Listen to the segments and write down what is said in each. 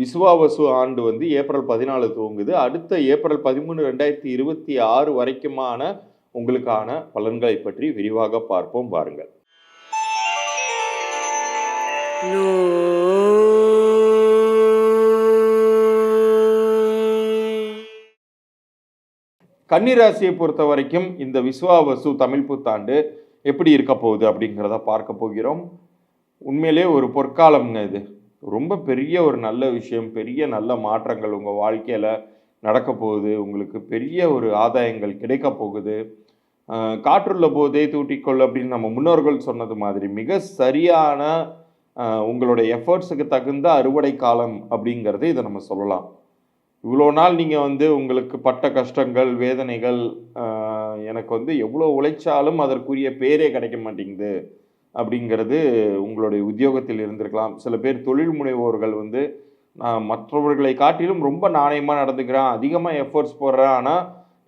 விசுவாவசு ஆண்டு வந்து ஏப்ரல் பதினாலு துவங்குது. அடுத்த ஏப்ரல் பதிமூணு ரெண்டாயிரத்தி இருபத்தி ஆறு வரைக்குமான உங்களுக்கான பலன்களை பற்றி விரிவாக பார்ப்போம். பாருங்கள் கன்னிராசியை பொறுத்த வரைக்கும் இந்த விஸ்வாவசு தமிழ் புத்தாண்டு எப்படி இருக்க போகுது அப்படிங்கிறத பார்க்க போகிறோம். உண்மையிலே ஒரு பொற்காலம்ங்க இது. ரொம்ப பெரிய ஒரு நல்ல விஷயம் பெரிய நல்ல மாற்றங்கள் உங்கள் வாழ்க்கையில் நடக்க போகுது. உங்களுக்கு பெரிய ஒரு ஆதாயங்கள் கிடைக்க போகுது. காற்றுள்ள போதே தூட்டிக்கொள் அப்படின்னு நம்ம முன்னோர்கள் சொன்னது மாதிரி மிக சரியான உங்களுடைய எஃபர்ட்ஸுக்கு தகுந்த அறுவடை காலம் அப்படிங்கிறது இதை நம்ம சொல்லலாம். இவ்வளோ நாள் நீங்கள் வந்து உங்களுக்கு பட்ட கஷ்டங்கள் வேதனைகள் எனக்கு வந்து எவ்வளோ உழைச்சாலும் அதற்குரிய பேரே கிடைக்க மாட்டேங்குது. அப்படிங்கிறது உங்களுடைய உத்தியோகத்தில் இருந்திருக்கலாம். சில பேர் தொழில் முனைவோர்கள் வந்து நான் மற்றவர்களை காட்டிலும் ரொம்ப நாணயமாக நடந்துக்கிறேன் அதிகமாக எஃபர்ட்ஸ் போடுறேன் ஆனால்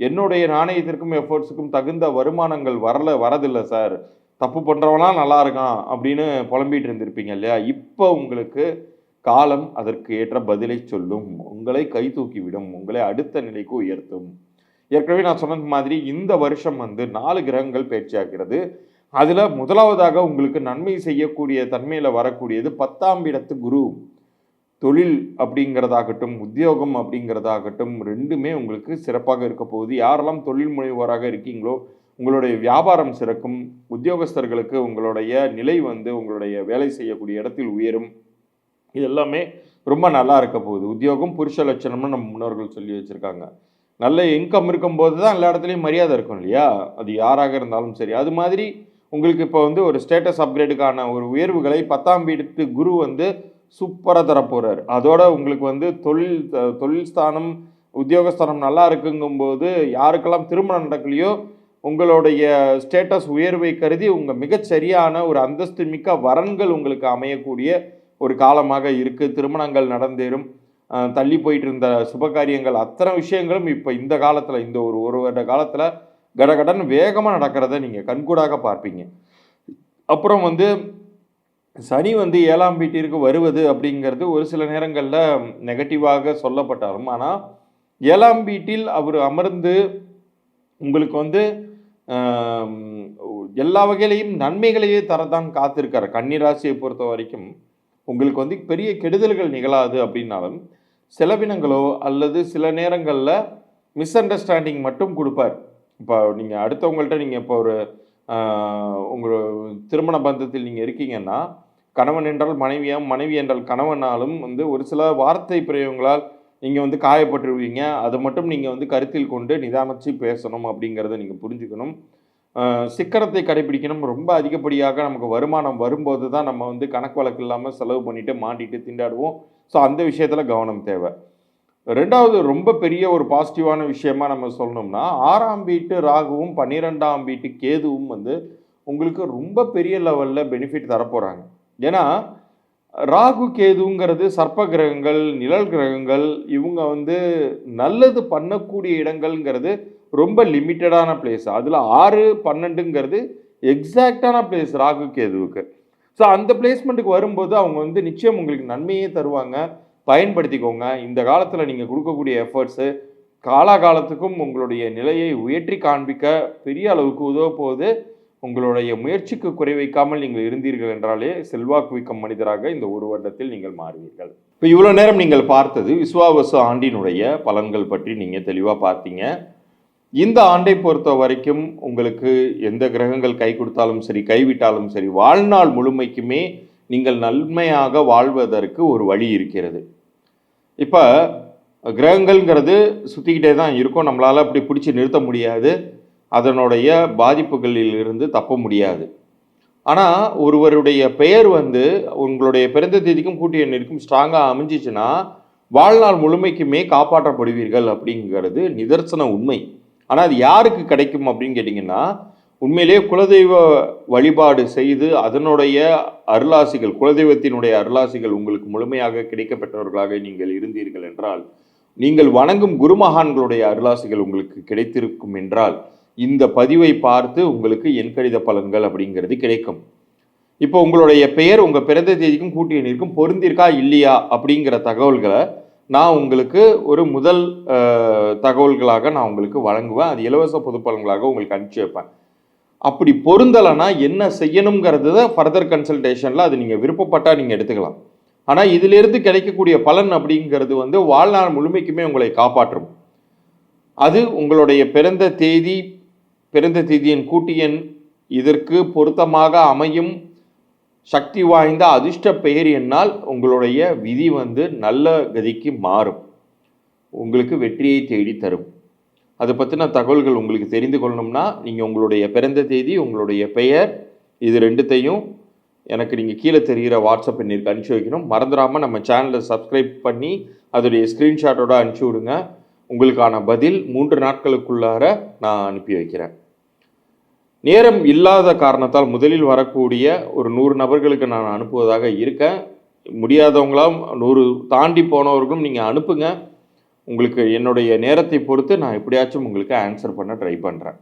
என்னுடைய நாணயத்திற்கும் எஃபர்ட்ஸுக்கும் தகுந்த வருமானங்கள் வரல வரதில்லை சார். தப்பு பண்ணுறவனாம் நல்லா இருக்கான் அப்படின்னு புலம்பிட்டு இருந்திருப்பீங்க இல்லையா? இப்போ உங்களுக்கு காலம் அதற்கு ஏற்ற பதிலை சொல்லும். உங்களை கை தூக்கிவிடும். உங்களை அடுத்த நிலைக்கு உயர்த்தும். ஏற்கனவே நான் சொன்னது மாதிரி இந்த வருஷம் வந்து நாலு கிரகங்கள் பயிற்சியாகிறது. அதில் முதலாவதாக உங்களுக்கு நன்மை செய்யக்கூடிய தன்மையில் வரக்கூடியது பத்தாம் இடத்து குரு. தொழில் அப்படிங்கிறதாகட்டும் உத்தியோகம் அப்படிங்கிறதாகட்டும் ரெண்டுமே உங்களுக்கு சிறப்பாக இருக்க போகுது. யாரெல்லாம் தொழில் முனைவோராக இருக்கீங்களோ உங்களுடைய வியாபாரம் சிறக்கும். உத்தியோகஸ்தர்களுக்கு உங்களுடைய நிலை வந்து உங்களுடைய வேலை செய்யக்கூடிய இடத்தில் உயரும். இது எல்லாமே ரொம்ப நல்லா இருக்க போகுது. உத்தியோகம் புருஷ லட்சணம்னு நம்ம முன்னோர்கள் சொல்லி வச்சுருக்காங்க. நல்ல இன்கம் இருக்கும்போது தான் எல்லா இடத்துலையும் மரியாதை இருக்கும் இல்லையா? அது யாராக இருந்தாலும் சரி. அது மாதிரி உங்களுக்கு இப்போ வந்து ஒரு ஸ்டேட்டஸ் அப்கிரேடுக்கான ஒரு உயர்வுகளை பத்தாம் வீட்டு குரு வந்து சூப்பராக தரப்போகிறார் அதோட உங்களுக்கு வந்து தொழில் தொழில் ஸ்தானம் உத்தியோகஸ்தானம் நல்லா இருக்குங்கும்போது யாருக்கெல்லாம் திருமணம் நடக்கலையோ உங்களுடைய ஸ்டேட்டஸ் உயர்வை கருதி உங்கள் மிகச்சரியான ஒரு அந்தஸ்து மிக்க வரன்கள் உங்களுக்கு அமையக்கூடிய ஒரு காலமாக இருக்குது திருமணங்கள் நடந்தேறும். தள்ளி போயிட்டு இருந்த சுபகாரியங்கள் அத்தனை விஷயங்களும் இப்போ இந்த காலத்தில் இந்த ஒரு ஒரு வருட காலத்தில் கடகடன் வேகமாக நடக்கிறத நீங்கள் கண்கூடாக பார்ப்பீங்க. அப்புறம் வந்து சனி வந்து ஏழாம் வீட்டிற்கு வருவது அப்படிங்கிறது ஒரு சில நேரங்களில் நெகட்டிவாக சொல்லப்பட்டாலும் ஆனால் ஏழாம் வீட்டில் அவர் அமர்ந்து உங்களுக்கு வந்து எல்லா வகையிலையும் நன்மைகளையே தரதான் காத்திருக்கார். கன்னிராசியை பொறுத்த வரைக்கும் உங்களுக்கு வந்து பெரிய கெடுதல்கள் நிகழாது அப்படின்னாலும் செலவினங்களோ அல்லது சில நேரங்களில் மிஸ் அண்டர்ஸ்டாண்டிங் மட்டும் கொடுப்பார். இப்போ நீங்கள் அடுத்தவங்கள்ட்ட நீங்கள் இப்போ ஒரு உங்கள் திருமண பந்தத்தில் நீங்கள் இருக்கீங்கன்னா கணவன் என்றால் மனைவியாம் மனைவி என்றால் கணவனாலும் வந்து ஒரு சில வார்த்தை பிரயோகங்களால் நீங்கள் வந்து காயப்பட்டுருவீங்க. அதை மட்டும் நீங்கள் வந்து கருத்தில் கொண்டு நிதானிச்சு பேசணும் அப்படிங்கிறத நீங்கள் புரிஞ்சுக்கணும். சிக்கனத்தை கடைபிடிக்கணும். ரொம்ப அதிகப்படியாக நமக்கு வருமானம் வரும்போது தான் நம்ம வந்து கணக்கு வழக்கு இல்லாமல் செலவு பண்ணிட்டு மாட்டிட்டு திண்டாடுவோம். ஸோ அந்த விஷயத்தில் கவனம் தேவை. ரெண்டாவது ரொம்ப பெரிய ஒரு பாசிட்டிவான விஷயமா நம்ம சொல்லணும்னா ஆறாம் வீட்டு ராகுவும் பன்னிரெண்டாம் வீட்டு கேதுவும் வந்து உங்களுக்கு ரொம்ப பெரிய லெவலில் பெனிஃபிட் தரப்போகிறாங்க ஏன்னா ராகு கேதுங்கிறது சர்ப்ப கிரகங்கள் நிழல் கிரகங்கள் இவங்க வந்து நல்லது பண்ணக்கூடிய இடங்கள்ங்கிறது ரொம்ப லிமிட்டடான பிளேஸ் அதில் ஆறு பன்னெண்டுங்கிறது எக்ஸாக்டான பிளேஸ் ராகு கேதுவுக்கு. ஸோ அந்த பிளேஸ்மெண்ட்டுக்கு வரும்போது அவங்க வந்து நிச்சயம் உங்களுக்கு நன்மையே தருவாங்க. பயன்படுத்திக்கோங்க. இந்த காலத்தில் நீங்கள் கொடுக்கக்கூடிய எஃபர்ட்ஸு காலாகாலத்துக்கும் உங்களுடைய நிலையை உயர்த்தி காண்பிக்க பெரிய அளவுக்கு உதவ போது உங்களுடைய முயற்சிக்கு குறை வைக்காமல் நீங்கள் இருந்தீர்கள் என்றாலே செல்வாக்கு மிக்க மனிதராக இந்த ஒரு வருடத்தில் நீங்கள் மாறுவீர்கள். இப்போ இவ்வளோ நேரம் நீங்கள் பார்த்தது விஸ்வாவசு ஆண்டினுடைய பலன்கள் பற்றி நீங்கள் தெளிவாக பார்த்தீங்க. இந்த ஆண்டை பொறுத்த வரைக்கும் உங்களுக்கு எந்த கிரகங்கள் கை கொடுத்தாலும் சரி கைவிட்டாலும் சரி வாழ்நாள் முழுமைக்குமே நீங்கள் நன்மையாக வாழ்வதற்கு ஒரு வழி இருக்கிறது. இப்போ கிரகங்கள்ங்கிறது சுற்றிக்கிட்டே தான் இருக்கும். நம்மளால் அப்படி பிடிச்சி நிறுத்த முடியாது. அதனுடைய பாதிப்புகளில் இருந்து தப்ப முடியாது. ஆனால் ஒருவருடைய பெயர் வந்து உங்களுடைய பிறந்த தேதிக்கும் கூட்டிய எண்ணிற்கும் ஸ்ட்ராங்காக அமைஞ்சிச்சுன்னா வாழ்நாள் முழுமைக்குமே காப்பாற்றப்படுவீர்கள் அப்படிங்கிறது நிதர்சன உண்மை. ஆனால் அது யாருக்கு கிடைக்கும் அப்படின்னு கேட்டிங்கன்னா உண்மையிலேயே குலதெய்வ வழிபாடு செய்து அதனுடைய அருளாசிகள் குலதெய்வத்தினுடைய அருளாசிகள் உங்களுக்கு முழுமையாக கிடைக்கப்பட்டவர்களாக நீங்கள் இருந்தீர்கள் என்றால் நீங்கள் வணங்கும் குருமகான்களுடைய அருளாசிகள் உங்களுக்கு கிடைத்திருக்கும் என்றால் இந்த பதிவை பார்த்து உங்களுக்கு என் கடித பலன்கள் அப்படிங்கிறது கிடைக்கும். இப்போ உங்களுடைய பெயர் உங்கள் பிறந்த தேதிக்கும் கூட்டி எண்ணிற்கும் பொருந்திருக்கா இல்லையா அப்படிங்கிற தகவல்களை நான் உங்களுக்கு ஒரு முதல் தகவல்களாக நான் உங்களுக்கு வழங்குவேன். அது இலவச பொது பலன்களாக உங்களுக்கு அனுப்பிச்சி வைப்பேன். அப்படி பொருந்தலைன்னா என்ன செய்யணுங்கிறது தான் ஃபர்தர் கன்சல்டேஷனில் அது நீங்கள் விருப்பப்பட்டால் நீங்கள் எடுத்துக்கலாம். ஆனால் இதிலிருந்து கிடைக்கக்கூடிய பலன் அப்படிங்கிறது வந்து வாழ்நாள் முழுமைக்குமே உங்களை காப்பாற்றும். அது உங்களுடைய பிறந்த தேதி பிறந்த தேதியின் கூட்டியன் இதற்கு பொருத்தமாக அமையும் சக்தி வாய்ந்த அதிர்ஷ்ட பெயர் என்னால் உங்களுடைய விதி வந்து நல்ல கதிக்கு மாறும். உங்களுக்கு வெற்றியை தேடி தரும் அதை பற்றின தகவல்கள் உங்களுக்கு தெரிந்து கொள்ளணும்னா நீங்கள் உங்களுடைய பிறந்த தேதி உங்களுடைய பெயர் இது ரெண்டுத்தையும் எனக்கு நீங்கள் கீழே தெரிகிற வாட்ஸ்அப் எண்ணிற்கு அனுப்பிச்சி வைக்கணும். மறந்துடாமல் நம்ம சேனலை சப்ஸ்கிரைப் பண்ணி அதோடைய ஸ்க்ரீன்ஷாட்டோட அனுப்பிச்சி விடுங்க. உங்களுக்கான பதில் மூன்று நாட்களுக்குள்ளார நான் அனுப்பி வைக்கிறேன். நேரம் இல்லாத காரணத்தால் முதலில் வரக்கூடிய ஒரு நூறு நபர்களுக்கு நான் அனுப்புவதாக இருக்கேன். முடியாதவங்களாம் நூறு தாண்டி போனவர்களும் நீங்கள் அனுப்புங்க. உங்களுக்கு என்னுடைய நேரத்தை பொறுத்து நான் எப்படியாச்சும் உங்களுக்கு ஆன்சர் பண்ண ட்ரை பண்ணுறேன்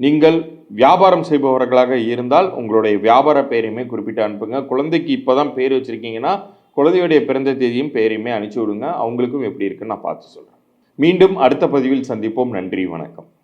நீங்கள் வியாபாரம் செய்பவர்களாக இருந்தால் உங்களுடைய வியாபார பெயரையுமே குறிப்பிட்டு அனுப்புங்க. குழந்தைக்கு இப்போ தான் பேர் வச்சுருக்கீங்கன்னா குழந்தையுடைய பிறந்த தேதியும் பெயரையுமே அனுப்பிச்சி விடுங்க. அவங்களுக்கும் எப்படி இருக்குன்னு நான் பார்த்து சொல்கிறேன் மீண்டும் அடுத்த பதிவில் சந்திப்போம். நன்றி வணக்கம்.